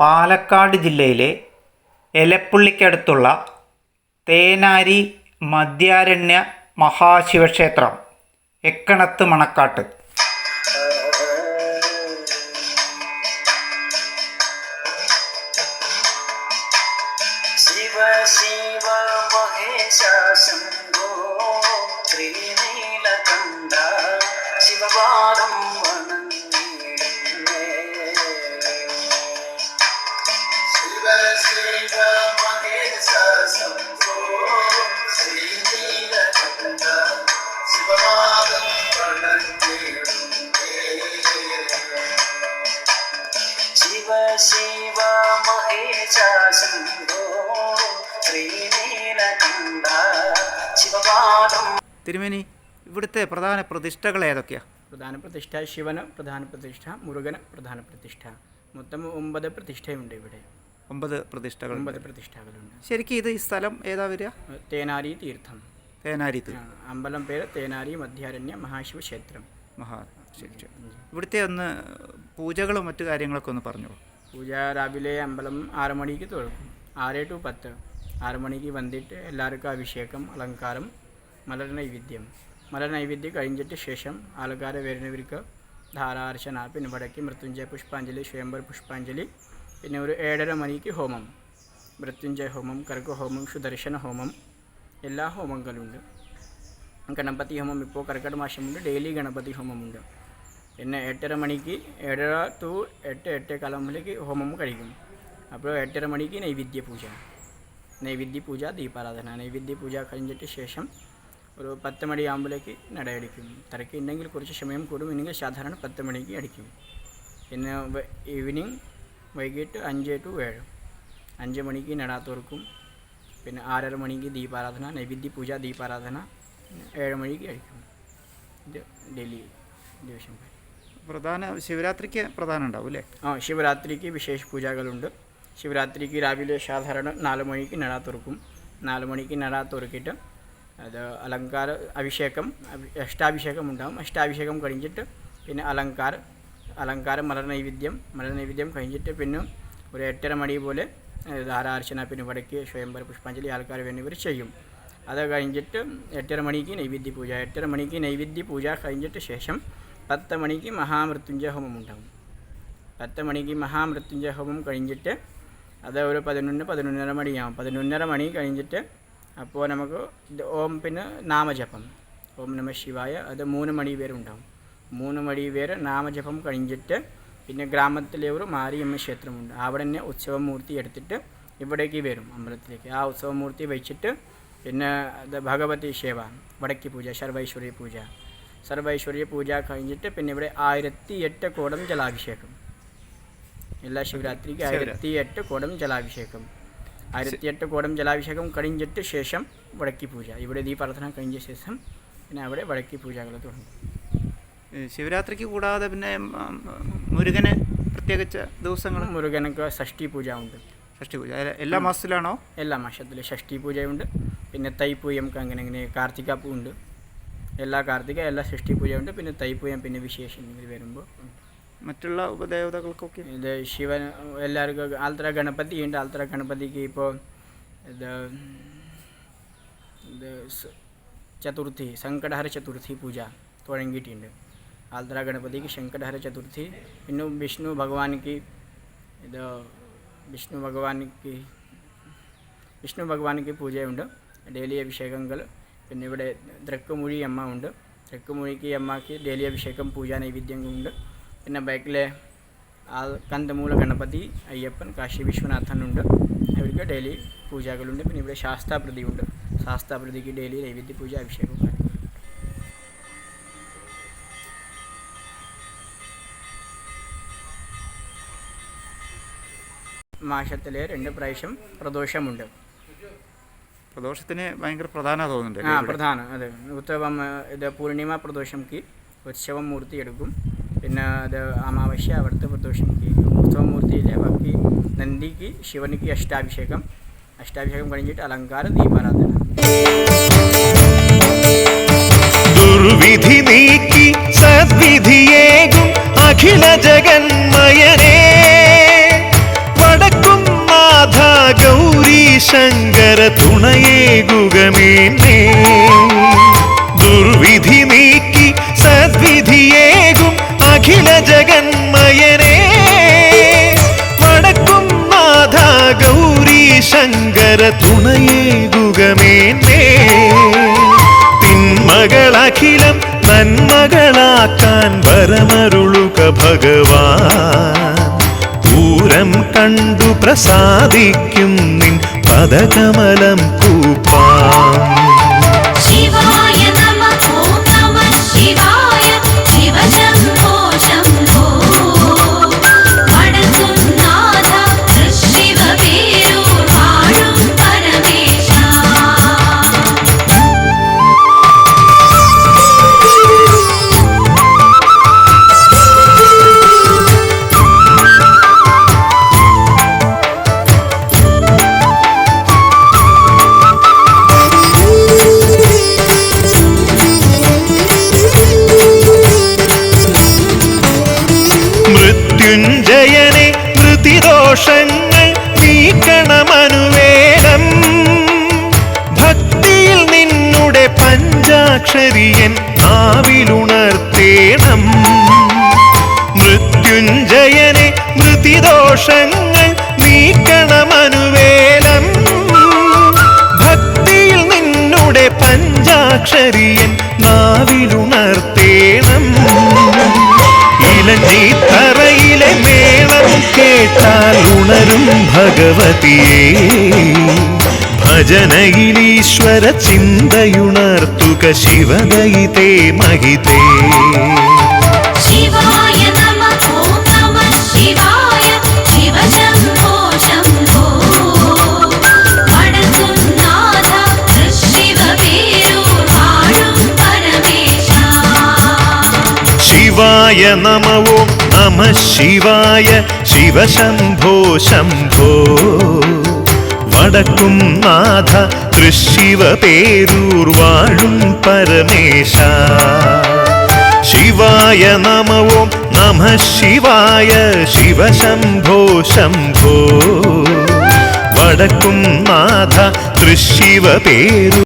പാലക്കാട് ജില്ലയിലെ എലപ്പുള്ളിക്കടുത്തുള്ള തേനാരി മദ്യാരണ്യ മഹാശിവക്ഷേത്രം എക്കണത്ത് മണക്കാട്ട്. ശിവ ശിവ മഹേശ ശ്രീനീലകണ്ഠ ശിവപാദം തിരുമേനി ഇവിടുത്തെ പ്രധാന പ്രതിഷ്ഠകൾ ഏതൊക്കെയാണ് പ്രധാന പ്രതിഷ്ഠ ശിവന് പ്രധാന പ്രതിഷ്ഠ മുരുകന് പ്രധാന പ്രതിഷ്ഠ. മൊത്തം ഒമ്പത് പ്രതിഷ്ഠയുണ്ട് ഇവിടെ. ഒമ്പത് പ്രതിഷ്ഠകൾ ഒമ്പത് പ്രതിഷ്ഠകളുണ്ട്. ശരിക്കും ഇത് ഈ സ്ഥലം ഏതാ വരിക? തേനാരി തീർത്ഥം. തേനാരി തീർത്ഥം അമ്പലം പേര് തേനാരി മധ്യാരണ്യ മഹാശിവ ക്ഷേത്രം മഹാ ഇവിടുത്തെ ഒന്ന് പൂജകളും മറ്റു കാര്യങ്ങളൊക്കെ ഒന്ന് പറഞ്ഞോളൂ പൂജ രാവിലെ അമ്പലം ആറ് മണിക്ക് തുറക്കും. ആറ് ടു പത്ത്. ആറ് മണിക്ക് വന്നിട്ട് എല്ലാവർക്കും അഭിഷേകം അലങ്കാരം മലർ നൈവേദ്യം. മലർ നൈവേദ്യം കഴിഞ്ഞിട്ട് ശേഷം ആൾക്കാരെ വരുന്നവർക്ക് ധാരാർച്ചന പിന്നെ വടക്കി മൃത്യുഞ്ജയ പുഷ്പാഞ്ജലി സ്വയംവർ പുഷ്പാഞ്ജലി പിന്നെ ഒരു ഏഴര മണിക്ക് ഹോമം. മൃത്യുഞ്ജയ ഹോമം കർക്ക ഹോമം സുദർശന ഹോമം എല്ലാ ഹോമങ്ങളുണ്ട്. ഗണപതി ഹോമം ഇപ്പോൾ കർക്കട മാസമുണ്ട് ഡെയിലി ഗണപതി ഹോമമുണ്ട്. പിന്നെ എട്ടര മണിക്ക് ഏഴര ടു എട്ട് എട്ട് കാലാകുമ്പോഴേക്ക് ഹോമം കഴിക്കും. അപ്പോൾ എട്ടര മണിക്ക് നൈവേദ്യ പൂജ. നൈവേദ്യ പൂജ ദീപാരാധന. നൈവേദ്യ പൂജ കഴിഞ്ഞിട്ട് ശേഷം ഒരു പത്ത് മണിയാകുമ്പോഴേക്ക് നടയടിക്കും തിരക്ക് ഉണ്ടെങ്കിൽ കുറച്ച് സമയം കൂടും. ഇല്ലെങ്കിൽ സാധാരണ പത്ത് മണിക്ക് അടിക്കും. പിന്നെ ഈവനിങ് വൈകിട്ട് അഞ്ച് ടു ഏഴ്. അഞ്ച് മണിക്ക് നട തുറക്കും. പിന്നെ ആറര മണിക്ക് ദീപാരാധന നൈവേദ്യ പൂജ ദീപാരാധന. ഏഴ് മണിക്ക് കഴിക്കും ഇത് ഡെയിലി ദിവസം പ്രധാന ശിവരാത്രിക്ക് പ്രധാനം ഉണ്ടാവും അല്ലേ? ആ ശിവരാത്രിക്ക് വിശേഷ പൂജകളുണ്ട്. ശിവരാത്രിക്ക് രാവിലെ സാധാരണ നാല് മണിക്ക് നട തുറക്കും. നാല് മണിക്ക് നട തുറക്കിയിട്ട് അത് അലങ്കാര അഭിഷേകം അഷ്ടാഭിഷേകം ഉണ്ടാകും അഷ്ടാഭിഷേകം കഴിഞ്ഞിട്ട് പിന്നെ അലങ്കാര അലങ്കാരം മലർ നൈവേദ്യം കഴിഞ്ഞിട്ട് പിന്നെ ഒരു എട്ടര മണി പോലെ ധാരാർച്ചന പിന്നെ വടക്ക് സ്വയംവര പുഷ്പാഞ്ജലി ആൾക്കാർ എന്നിവർ ചെയ്യും. അത് കഴിഞ്ഞിട്ട് എട്ടര മണിക്ക് നൈവേദ്യ പൂജ. എട്ടര മണിക്ക് നൈവേദ്യ പൂജ കഴിഞ്ഞിട്ട് ശേഷം പത്ത് മണിക്ക് മഹാമൃത്യുഞ്ജയ ഹോമം ഉണ്ടാകും പത്ത് മണിക്ക് മഹാമൃത്യുഞ്ജയ ഹോമം കഴിഞ്ഞിട്ട് അത് ഒരു പതിനൊന്ന് പതിനൊന്നര മണിയാവും. പതിനൊന്നര മണി കഴിഞ്ഞിട്ട് അപ്പോൾ നമുക്ക് ഓം പിന്നെ നാമജപം. ഓം നമ ശിവായ. അത് മൂന്ന് മണി വരെ ഉണ്ടാവും. മൂന്ന് മണി വരെ നാമജപം കഴിഞ്ഞിട്ട് പിന്നെ ഗ്രാമത്തിലെ ഒരു മാരിയമ്മ ക്ഷേത്രമുണ്ട്. അവിടെ തന്നെ ഉത്സവമൂർത്തി എടുത്തിട്ട് ഇവിടേക്ക് വരും അമ്പലത്തിലേക്ക്. ആ ഉത്സവമൂർത്തി വെച്ചിട്ട് പിന്നെ ഭഗവതി സേവ വടക്കി പൂജ സർവൈശ്വരി പൂജ. സർവൈശ്വര്യ പൂജ കഴിഞ്ഞിട്ട് പിന്നെ ഇവിടെ ആയിരത്തി എട്ട് കോടം ജലാഭിഷേകം. എല്ലാ ശിവരാത്രിക്ക് ആയിരത്തി എട്ട് കോടം ജലാഭിഷേകം. ആയിരത്തി എട്ട് കോടം ജലാഭിഷേകം കഴിഞ്ഞിട്ട് ശേഷം വടക്കി പൂജ. ഇവിടെ ഈ പ്രാർത്ഥന കഴിഞ്ഞ ശേഷം പിന്നെ അവിടെ വടക്കി പൂജകൾ തുടങ്ങും. ശിവരാത്രിക്ക് കൂടാതെ പിന്നെ മുരുകന് പ്രത്യേകിച്ച് ദിവസങ്ങൾ മുരുകനക്ക് ഷഷ്ടി പൂജ ഉണ്ട്. ഷഷ്ടി പൂജ. എല്ലാ മാസത്തിലാണോ? എല്ലാ മാസത്തിലും ഷഷ്ടി പൂജയുണ്ട്. പിന്നെ തൈപ്പൂയം അങ്ങനെ അങ്ങനെ കാർത്തിക പൂ ഉണ്ട് എല്ലാ കാർത്തിക എല്ലാ ഷഷ്ടി പൂജയുണ്ട് പിന്നെ തൈപ്പൂയം പിന്നെ വിശേഷം ഇങ്ങനെ വരുമ്പോൾ ഉണ്ട്. മറ്റുള്ള ഉപദേവതകൾക്കൊക്കെ? ഇത് ശിവൻ എല്ലാവർക്കും ആൾത്തറ ഗണപതി ഉണ്ട്. ആൾത്തറ ഗണപതിക്ക് ഇപ്പോൾ ഇത് ഇത് സ- ചതുർത്ഥി സങ്കടഹര ചതുർത്ഥി പൂജ തുടങ്ങിയിട്ടുണ്ട്. ആൾത്തറ ഗണപതിക്ക് ശങ്കടഹര ചതുർത്ഥി. പിന്നെ വിഷ്ണു ഭഗവാനിക്ക് ഇത് വിഷ്ണു ഭഗവാനിക്ക് വിഷ്ണു ഭഗവാനിക്ക് പൂജയുണ്ട്. ഡെയിലി അഭിഷേകങ്ങൾ പിന്നെ ഇവിടെ ദ്രക്കുമൊഴി അമ്മ ഉണ്ട്. ദ്രക്കുമൊഴിക്ക് അമ്മയ്ക്ക് ഡെയിലി അഭിഷേകം പൂജ നൈവേദ്യങ്ങളുണ്ട്. പിന്നെ ബാക്കിലെ ആ കന്തമൂല ഗണപതി അയ്യപ്പൻ കാശി വിശ്വനാഥനുണ്ട് അവർക്ക് ഡെയിലി പൂജകളുണ്ട്. പിന്നെ ഇവിടെ ശാസ്താപ്രതിയുണ്ട് ശാസ്താപ്രതിക്ക് ഡെയിലി നൈവേദ്യ പൂജ അഭിഷേകവും മാസത്തിലെ രണ്ട് പ്രാവശ്യം പ്രദോഷമുണ്ട്. പ്രദോഷത്തിന് ഭയങ്കര പ്രധാന തോന്നുന്നുണ്ട് ആ പ്രധാന അതെ. ഉത്സവം ഇത് പൂർണിമ പ്രദോഷംക്ക് ഉത്സവം മൂർത്തി എടുക്കും. പിന്നെ അത് അമാവാസ്യ അവിടുത്തെ പ്രദോഷംക്ക് ഉത്സവം മൂർത്തിയിലെ ബാക്കി നന്ദിക്ക് ശിവനിക്ക് അഷ്ടാഭിഷേകം. അഷ്ടാഭിഷേകം കഴിഞ്ഞിട്ട് അലങ്കാര ദീപാരാധന. ദുർവിധി നീക്കി സദ്വിധിയേകും അഖില ജഗന്മയനേ. വടക്കും ശങ്കര തുണയേകുകമേന്നേ ശങ്കര തുണയേകുകമേന്നേ തിന്മകളഖിലം നന്മകളാക്കാൻ വരമരുളുക ഭഗവാൻ. പൂരം കണ്ടു പ്രസാദിക്കും നിൻ പദകമലം കൂപ്പാം പഞ്ചാക്ഷരിയൻ നാവിലുണർത്തേണം. മൃത്യുഞ്ജയനെ മൃതിദോഷങ്ങൾ നീക്കണമനുവേലം. ഭക്തിയിൽ നിന്നുടെ പഞ്ചാക്ഷരിയൻ നാവിലുണർത്തേണം. ഇലഞ്ചി തറയിലെ മേളം കേട്ടാൽ ഉണരും ഭഗവതിയെ. ഭജനയിലീശ്വര ചിന്തയുണർത്തുക ശിവദയിതേ മഹിതേ. ശിവായ നമവോ നമ ശിവായ ശിവശംഭോ ശംഭോ. വടക്കും നാഥ തൃശിവ പേരൂർ വാഴും പരമേശ. ശിവായ നമവും നമ ശിവായ ശിവശംഭോ ശംഭോ. വടക്കും നാഥ തൃശിവ പേരു